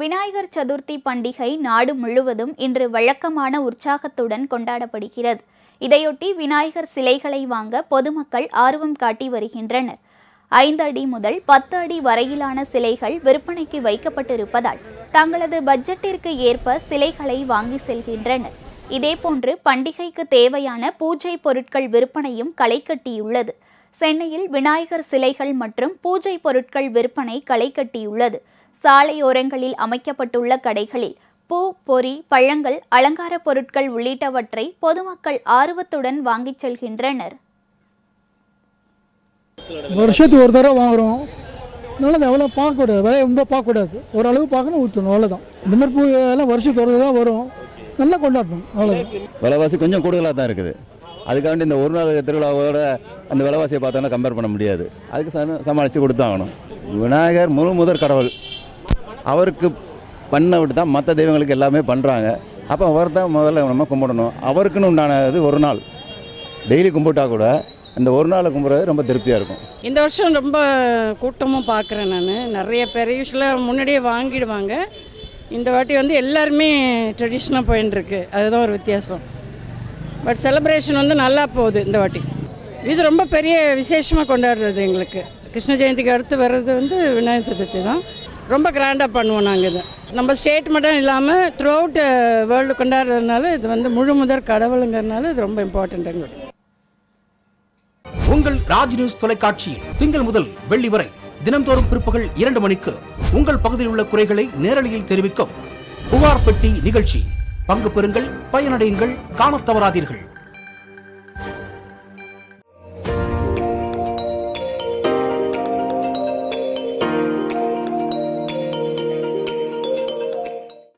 விநாயகர் சதுர்த்தி பண்டிகை நாடு முழுவதும் இன்று வழக்கமான உற்சாகத்துடன் கொண்டாடப்படுகிறது. இதையொட்டி விநாயகர் சிலைகளை வாங்க பொதுமக்கள் ஆர்வம் காட்டி வருகின்றனர். ஐந்து அடி முதல் பத்து அடி வரையிலான சிலைகள் விற்பனைக்கு வைக்கப்பட்டிருப்பதால் தங்களது பட்ஜெட்டிற்கு ஏற்ப சிலைகளை வாங்கி செல்கின்றனர். இதேபோன்று பண்டிகைக்கு தேவையான பூஜை பொருட்கள் விற்பனையும் களை கட்டியுள்ளது. சென்னையில் விநாயகர் சிலைகள் மற்றும் பூஜை பொருட்கள் விற்பனை களை கட்டியுள்ளது. சாலையோரங்களில் அமைக்கப்பட்டுள்ள கடைகளில் பூ பொரி பழங்கள் அலங்கார பொருட்கள் உள்ளிட்டவற்றை பொதுமக்கள் ஆர்வத்துடன் வாங்கிச் செல்கின்றனர். வருஷத்துக்கு ஒரு தடவை வாங்குறோம். நல்லது எவ்வளோ பார்க்கக்கூடாது விலையை ரொம்ப பார்க்கக்கூடாது ஓரளவு பார்க்கணும் ஊற்றணும். அவ்வளோதான் இந்த மாதிரி பூ எல்லாம் வருஷத்துக்கு ஒரு தடவை தான் வரும். நல்லா கொண்டாடணும். அவ்வளோதான் விலைவாசி கொஞ்சம் கூடுதலாக தான் இருக்குது. அதுக்காண்டி இந்த ஒரு நாள் திருவிழாவோட அந்த விலைவாசியை பார்த்தோன்னா கம்பேர் பண்ண முடியாது. அதுக்கு சமாளித்து கொடுத்தாகணும். விநாயகர் முழு முதற் கடவுள். அவருக்கு பண்ண விட்டு தான் மற்ற தெய்வங்களுக்கு எல்லாமே பண்ணுறாங்க அப்போ அவர் தான் முதல்ல நம்ம கும்பிடணும். அவருக்குன்னு உண்டானது ஒரு நாள். டெய்லி கும்பிட்டா கூட இந்த ஒரு நாள் கும்பிட்றது ரொம்ப திருப்தியாக இருக்கும். இந்த வருஷம் ரொம்ப கூட்டமும் பார்க்குறேன் நான். நிறைய பேர் யூஸ்வலாக முன்னாடியே வாங்கிடுவாங்க. இந்த வாட்டி வந்து எல்லாருமே ட்ரெடிஷ்னலாக போயின்னு அதுதான் ஒரு வித்தியாசம். பட் செலிப்ரேஷன் வந்து நல்லா போகுது இந்த வாட்டி. இது ரொம்ப பெரிய விசேஷமாக கொண்டாடுறது எங்களுக்கு. கிருஷ்ண ஜெயந்திக்கு அடுத்து வர்றது வந்து விநாயகர் சதுர்த்தி தான். ரொம்ப கிராண்டாக பண்ணுவோம் நாங்கள் இதை. நம்ம ஸ்டேட் மட்டும் இல்லாமல் த்ரூ அவுட் வேர்ல்டு கொண்டாடுறதுனால இது வந்து முழு முதற் கடவுளுங்கிறதுனால இது ரொம்ப இம்பார்ட்டண்ட் எங்களுக்கு உங்கள் ராஜ் நியூஸ் தொலைக்காட்சியில் திங்கள் முதல் வெள்ளி வரை தினம்தோறும் பிற்பகல் இரண்டு மணிக்கு உங்கள் பகுதியில் உள்ள குறைகளை நேரலையில் தெரிவிக்கும் புகார் பெட்டி நிகழ்ச்சி. பங்கு பெறுங்கள் பயனடையுங்கள் காணத் தவறாதீர்கள்.